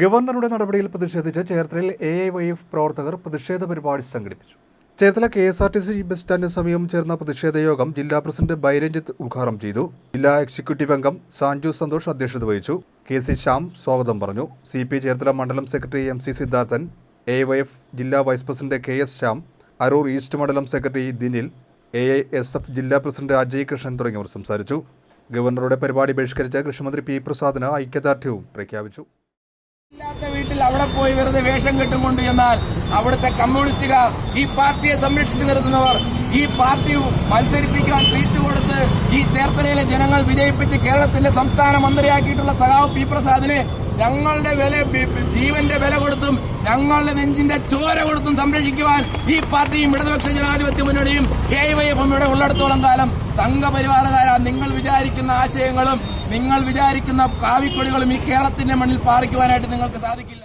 ഗവർണറുടെ നടപടിയിൽ പ്രതിഷേധിച്ച് ചേർത്തലയിൽ എ ഐ വൈ എഫ് പ്രവർത്തകർ പ്രതിഷേധ പരിപാടി സംഘടിപ്പിച്ചു. Cherthala K S R T C bus സ്റ്റാൻഡിന് സമീപം ചേർന്ന പ്രതിഷേധ യോഗം ജില്ലാ പ്രസിഡന്റ് ബൈരഞ്ജിത്ത് ഉദ്ഘാടനം ചെയ്തു. ജില്ലാ എക്സിക്യൂട്ടീവ് അംഗം സാഞ്ജു സന്തോഷ് അധ്യക്ഷത വഹിച്ചു. കെ സി ശ്യാം സ്വാഗതം പറഞ്ഞു. സി പി ചേർത്തല മണ്ഡലം secretary M C Siddharthan A Y F ജില്ലാ vice president K S Shyam Aroor East മണ്ഡലം secretary Dinil A I S F ജില്ലാ പ്രസിഡന്റ് അജയ് കൃഷ്ണൻ തുടങ്ങിയവർ സംസാരിച്ചു. ഗവർണറുടെ പരിപാടി ബഹിഷ്കരിച്ച കൃഷിമന്ത്രി പി പ്രസാദിന് ഐക്യദാർഢ്യവും പ്രഖ്യാപിച്ചു. ഇല്ലാത്ത വീട്ടിൽ അവിടെ പോയി വെറുതെ വേഷം കെട്ടുകൊണ്ട് എന്നാൽ അവിടുത്തെ കമ്മ്യൂണിസ്റ്റുകാർ ഈ പാർട്ടിയെ സംരക്ഷിച്ചു നിർത്തുന്നവർ ഈ പാർട്ടി മത്സരിപ്പിക്കാൻ സീറ്റ് കൊടുത്ത് ഈ ചേർത്തലയിലെ ജനങ്ങൾ വിജയിപ്പിച്ച് കേരളത്തിന്റെ സംസ്ഥാന മന്ത്രിയാക്കിയിട്ടുള്ള സഖാവ് പി പ്രസാദിനെ ഞങ്ങളുടെ വില ജീവന്റെ വില കൊടുത്തും ഞങ്ങളുടെ നെഞ്ചിന്റെ ചോര കൊടുത്തും സംരക്ഷിക്കുവാൻ ഈ പാർട്ടിയും ഇടതുപക്ഷ ജനാധിപത്യ മുന്നണിയും കെ വൈ എഫ് എമ്മിയുടെ ഉള്ളിടത്തോളം കാലം സംഘപരിവാരകാരാ നിങ്ങൾ വിചാരിക്കുന്ന ആശയങ്ങളും നിങ്ങൾ വിചാരിക്കുന്ന കാവിക്കൊടികളും ഈ കേരളത്തിന്റെ മണ്ണിൽ പാറിക്കുവാനായിട്ട് നിങ്ങൾക്ക് സാധിക്കില്ല.